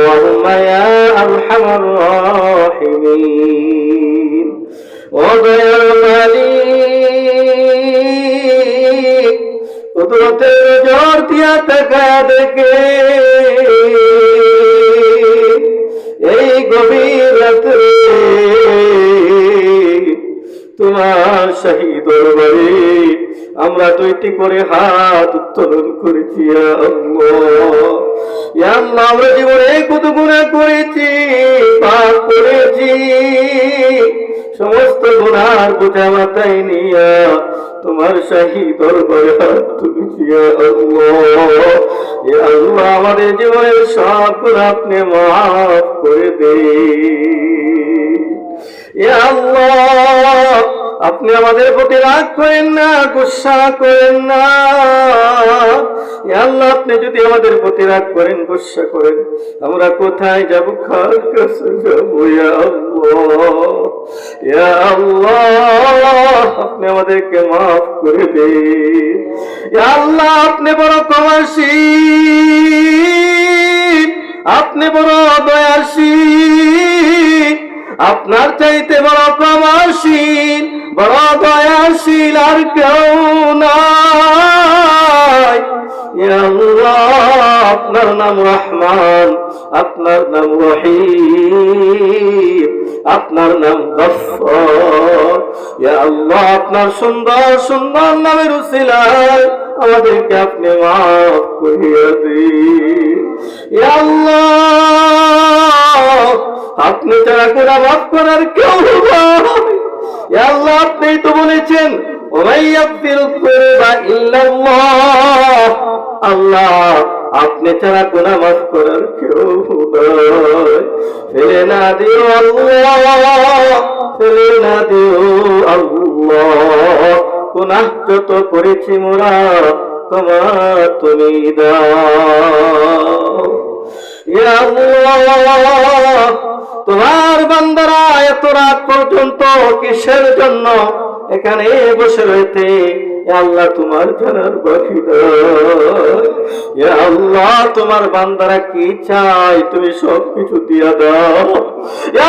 اللهم يا أرحم الراحمين وضيع المليك কুদরতের জোর দিয়া টাকা দেখে এই গভীর রাত্রে তোমার শাহী দরবারে আমরা দুইটি করে হাত উত্তোলন করেছি ইয়া আল্লাহ। আমরা জীবনে কত গুণা করেছি, পাপ করেছি। সমস্ত গুণার বোঝা মাথায় নিয়া তোমার শাহী দরবারে আল্লাহ। আমাদের জীবনের সব গুণা আপনি মাফ করে দে আপনি আমাদের প্রতি রাগ করেন না, গুসা করেন না। আল্লাহ, আপনি যদি আমাদের প্রতি রাগ করেন, গুসা করেন, আমরা কোথায় যাব? কার কাছে যাব? আল্লাহ আপনি আমাদেরকে মাফ করে দিন। আল্লাহ, আপনি বড় কমাসী আপনি বড় দয়াশীল আপনার চাইতে বড় কমাসীন বড় দয়াশীল আর কেউ ইয়া আপনার নাম রহমান, আপনার নাম রহিম, আপনার নাম আল্লাহ, আপনার সুন্দর সুন্দর নামের উসিলায় আমাদেরকে আপনি মাফ করিয়া দিন। আপনি যারা করে মাফ করার কেউ আল্লাহ, আপনি তো বলেছেন, ওমাই ইয়াগফিরু যুনুবা ইল্লাল্লাহ আল্লাহ, আপনি ছাড়া গুনাহ মাফ করার কেউ ফেলে না দিও আল্লাহ, ফেলে না দিও আল্লাহ। গুনাহ যত করেছি মোরা তোমার তুমি তোমার বান্দারা এত রাত পর্যন্ত কিসের জন্য এখানে বসে রয়েছে? আল্লাহ, তোমার জানার বাকি। আল্লাহ, তোমার বান্দারা কি চাই তুমি সব কিছু দিয়া দাও।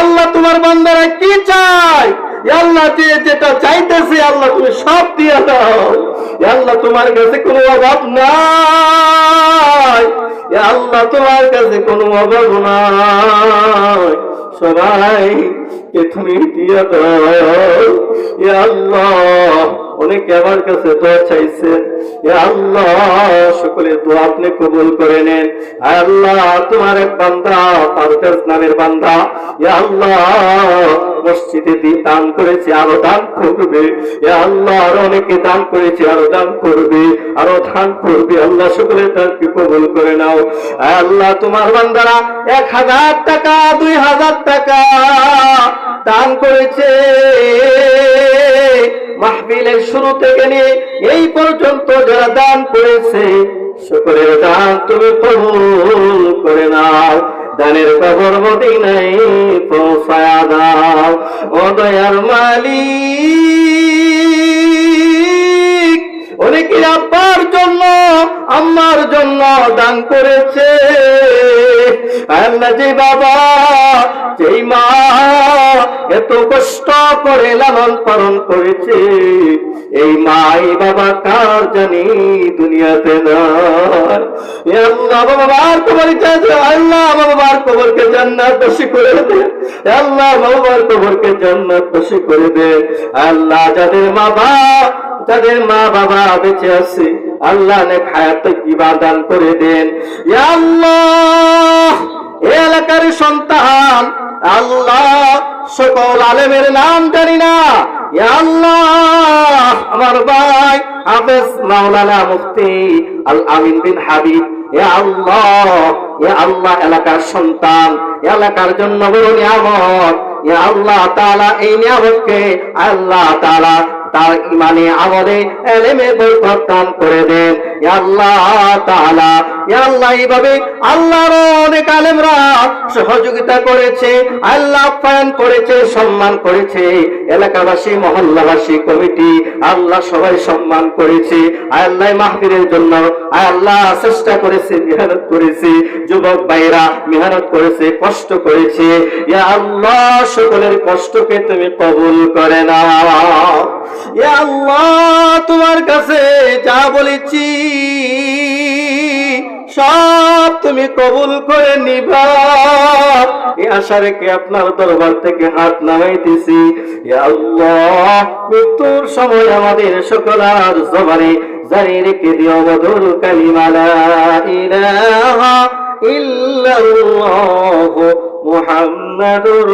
আল্লাহ, তোমার বান্দারা কি চাই ইয়া আল্লাহ, যে যেটা চাইতেছে আল্লাহ, তুমি সব দিয়া দাও। আল্লাহ, তোমার কাছে কোনো অভাব নাই। আল্লাহ, তোমার কাছে কোনো অভাব নাই। সবাই তুমি দিয়া দাও। আল্লাহ অনেকে আমার কাছে দোয়া চাইছেন আল্লাহ সকলের দোয়া আপনি কবুল করে নেন। আল্লাহ, তোমার এক বান্দা পারভেজ নামের বান্দা। আল্লাহ, মসজিদে দিয়ে দান করেছে, আরও দান করবে। আল্লাহ, আরও অনেকে দান করেছে, আরও দান করবে, আরও দান করবে। আল্লাহ সকলের দানকে কবুল করে নাও। আল্লাহ, তোমার বান্দারা এক হাজার টাকা, দুই হাজার টাকা দান করেছে। মাহফিলের শুরু থেকে নিয়ে এই পর্যন্ত যারা দান করেছে, শুকরের দান তুমি কবুল করে নাও। দানের কবর মদিনায় পৌঁছায় দাও। ও দয়ার মালিক আম্মার জন্য দান করেছে। আল্লাহ যে বাবা, যেই মা, এত কষ্ট করে লালন পালন করেছে। এই মা, এই বাবা কার জানি দুনিয়াতে আল্লাহ বাবার কবর আল্লাহ বাবার কবরকে জান্নাত বসি করে দে। আল্লাহ বাবার কবরকে জান্নাত বসি করে দে। আল্লাহ যাদের মা বাবা যাদের মা বাবা বেঁচে আছে আল্লাহ নে খায়াত কিবা দান করে দেন। আল্লাহ এলাকার সন্তান, আল্লাহ সকল আলেমের নাম জানি না। আল্লাহ, আমার ভাই হাফেজ মাওলানা মুফতি আল আমিন বিন হাবিব। আল্লাহ ইয়া আল্লাহ এলাকার সন্তান এলাকার জন্য বড় নিয়ামত। আল্লাহ তাআলা এই নিয়ামতকে আল্লাহ তাআলা তার ইমানে আমলে এলেমে বৈঠক দান করে দেন। আল্লাহ তাআলা আল্লাহ, এইভাবে আল্লাহর অনেক আলেমরা সহযোগিতা করেছে, আল্লাহ আপ্যায়ন করেছে, সম্মান করেছে। এলাকাবাসী, মহল্লাবাসী, কমিটি, আল্লাহ সবাই সম্মান করেছে। আল্লাহ জন্য আল্লাহ চেষ্টা করেছে, মেহনত করেছে। যুবক ভাইরা মেহনত করেছে, কষ্ট করেছে। আল্লাহ, সকলের কষ্টকে তুমি কবুল করে ইয়া আল্লাহ, তোমার কাছে যা বলেছি সব তুমি কবুল করে নিবা। এই রেখে আপনার দরবার থেকে হাত নামাইতেছি। মৃত্যুর সময় আমাদের সকলার জবানে জারি রেখে দিও বদল কালিমা, লা ইলাহা ইল্লাল্লাহ মুহাম্মাদুর